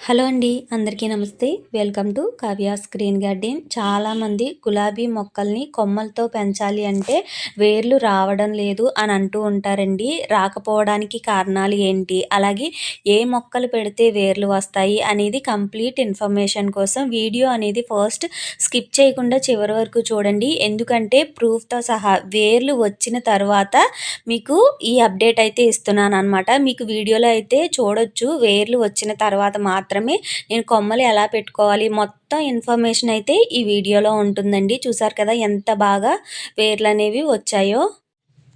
Hello అండి అందరికీ నమస్తే. Welcome to Kavya's screen garden. చాలామంది గులాబీ మొక్కల్ని కొమ్మలతో పెంచాలి అంటే వేర్లు రావడం లేదు అని అంటూ ఉంటారండి. రాకపోవడానికి కారణాలు ఏంటి? అలాగే ఏ మొక్కలు పెడితే వేర్లు వస్తాయి అనేది కంప్లీట్ ఇన్ఫర్మేషన్ కోసం వీడియో అనేది ఫస్ట్ స్కిప్ చేయకుండా చివరి వరకు చూడండి. ఎందుకంటే ప్రూఫ్తో సహా వేర్లు వచ్చిన తర్వాత మీకు ఈ అప్డేట్ అయితే ఇస్తున్నాను అనమాట మీకు వీడియోలో అయితే చూడొచ్చు. వేర్లు వచ్చిన తర్వాత మాత్రం మాత్రమే నేను కొమ్మలు ఎలా పెట్టుకోవాలి? మొత్తం ఇన్ఫర్మేషన్ అయితే ఈ వీడియోలో ఉంటుందండి. చూసారు కదా ఎంత బాగా వేర్లు అనేవి వచ్చాయో.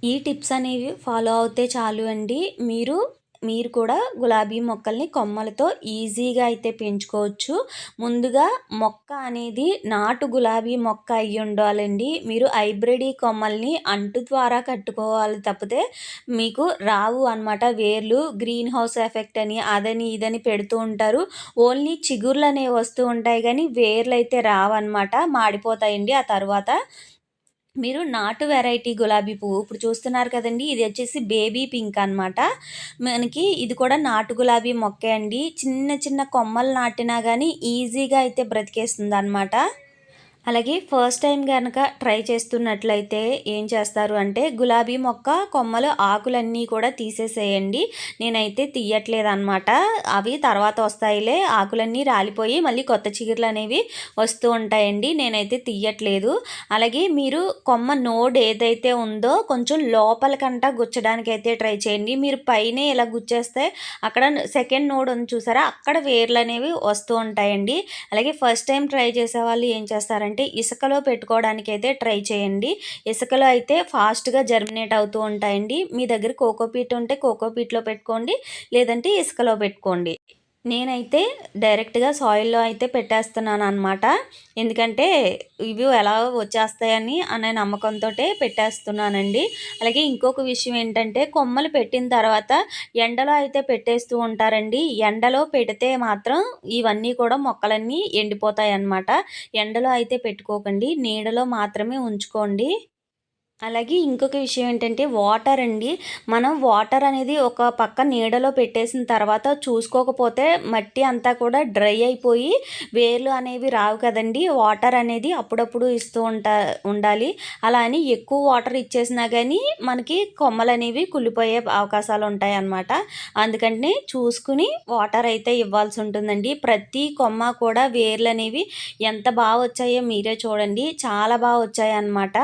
ఈ టిప్స్ అనేవి ఫాలో అవుతే చాలు అండి. మీరు మీరు కూడా గులాబీ మొక్కల్ని కొమ్మలతో ఈజీగా అయితే పెంచుకోవచ్చు. ముందుగా మొక్క అనేది నాటు గులాబీ మొక్క అయ్యి ఉండాలండి. మీరు హైబ్రిడ్ కొమ్మల్ని అంటు ద్వారా కట్టుకోవాలి తప్పితే మీకు రావు అనమాట వేర్లు గ్రీన్ హౌస్ ఎఫెక్ట్ అని అదని ఇదని పెడుతూ ఉంటారు. ఓన్లీ చిగుర్లు అనేవి వస్తూ ఉంటాయి కానీ వేర్లు అయితే రావన్నమాట మాడిపోతాయండి. ఆ తర్వాత మీరు నాటు వెరైటీ గులాబీ పువ్వు ఇప్పుడు చూస్తున్నారు కదండి. ఇది వచ్చేసి బేబీ పింక్ అనమాట మనకి ఇది కూడా నాటు గులాబీ మొక్కే అండి. చిన్న చిన్న కొమ్మలు నాటినా కానీ ఈజీగా అయితే బ్రతికేస్తుంది అనమాట అలాగే ఫస్ట్ టైం కనుక ట్రై చేస్తున్నట్లయితే ఏం చేస్తారు అంటే గులాబీ మొక్క కొమ్మలు ఆకులన్నీ కూడా తీసేసేయండి. నేనైతే తీయట్లేదు అనమాట అవి తర్వాత వస్తాయిలే. ఆకులన్నీ రాలిపోయి మళ్ళీ కొత్త చిగురులు అనేవి వస్తూ ఉంటాయండి. నేనైతే తీయట్లేదు. అలాగే మీరు కొమ్మ నోడ్ ఏదైతే ఉందో కొంచెం లోపలికంట గుచ్చడానికి అయితే ట్రై చేయండి. మీరు పైనే ఇలా గుచ్చేస్తే అక్కడ సెకండ్ నోడ్ ఉంది చూసారా? అక్కడ వేర్లు అనేవి వస్తూ ఉంటాయండి. అలాగే ఫస్ట్ టైం ట్రై చేసే వాళ్ళు ఏం చేస్తారంటే అంటే ఇసుకలో పెట్టుకోవడానికి అయితే ట్రై చేయండి. ఇసుకలో అయితే ఫాస్ట్గా జర్మినేట్ అవుతూ ఉంటాయండి. మీ దగ్గర కోకోపీట్ ఉంటే కోకోపీట్లో పెట్టుకోండి. లేదంటే ఇసుకలో పెట్టుకోండి. నేనైతే డైరెక్ట్గా సాయిల్లో అయితే పెట్టేస్తున్నాను అనమాట ఎందుకంటే ఇవి ఎలా వచ్చేస్తాయని అనే నమ్మకంతో పెట్టేస్తున్నానండి. అలాగే ఇంకొక విషయం ఏంటంటే కొమ్మలు పెట్టిన తర్వాత ఎండలో అయితే పెట్టేస్తూ ఉంటారండి. ఎండలో పెడితే మాత్రం ఇవన్నీ కూడా మొక్కలన్నీ ఎండిపోతాయి అన్నమాట ఎండలో అయితే పెట్టుకోకండి. నీడలో మాత్రమే ఉంచుకోండి. అలాగే ఇంకొక విషయం ఏంటంటే వాటర్ అండి. మనం వాటర్ అనేది ఒక పక్క నీడలో పెట్టేసిన తర్వాత చూసుకోకపోతే మట్టి అంతా కూడా డ్రై అయిపోయి వేర్లు అనేవి రావు కదండి. వాటర్ అనేది అప్పుడప్పుడు ఇస్తూ ఉంటా ఉండాలి. అలా అని ఎక్కువ వాటర్ ఇచ్చేసినా కానీ మనకి కొమ్మలు అనేవి కుళ్ళిపోయే అవకాశాలు ఉంటాయి అన్నమాట అందుకని చూసుకుని వాటర్ అయితే ఇవ్వాల్సి ఉంటుందండి. ప్రతి కొమ్మ కూడా వేర్లు అనేవి ఎంత బాగా వచ్చాయో మీరే చూడండి. చాలా బాగా వచ్చాయి అన్నమాట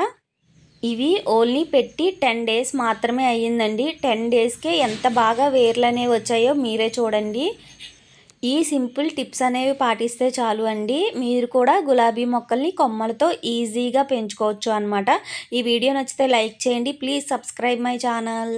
ఇవి ఓన్లీ పెట్టి టెన్ డేస్ మాత్రమే అయ్యిందండి. టెన్ డేస్కే ఎంత బాగా వేర్లు అనేవి వచ్చాయో మీరే చూడండి. ఈ సింపుల్ టిప్స్ అనేవి పాటిస్తే చాలు అండి. మీరు కూడా గులాబీ మొక్కల్ని కొమ్మలతో ఈజీగా పెంచుకోవచ్చు అనమాట ఈ వీడియో నచ్చితే లైక్ చేయండి. Please subscribe my channel.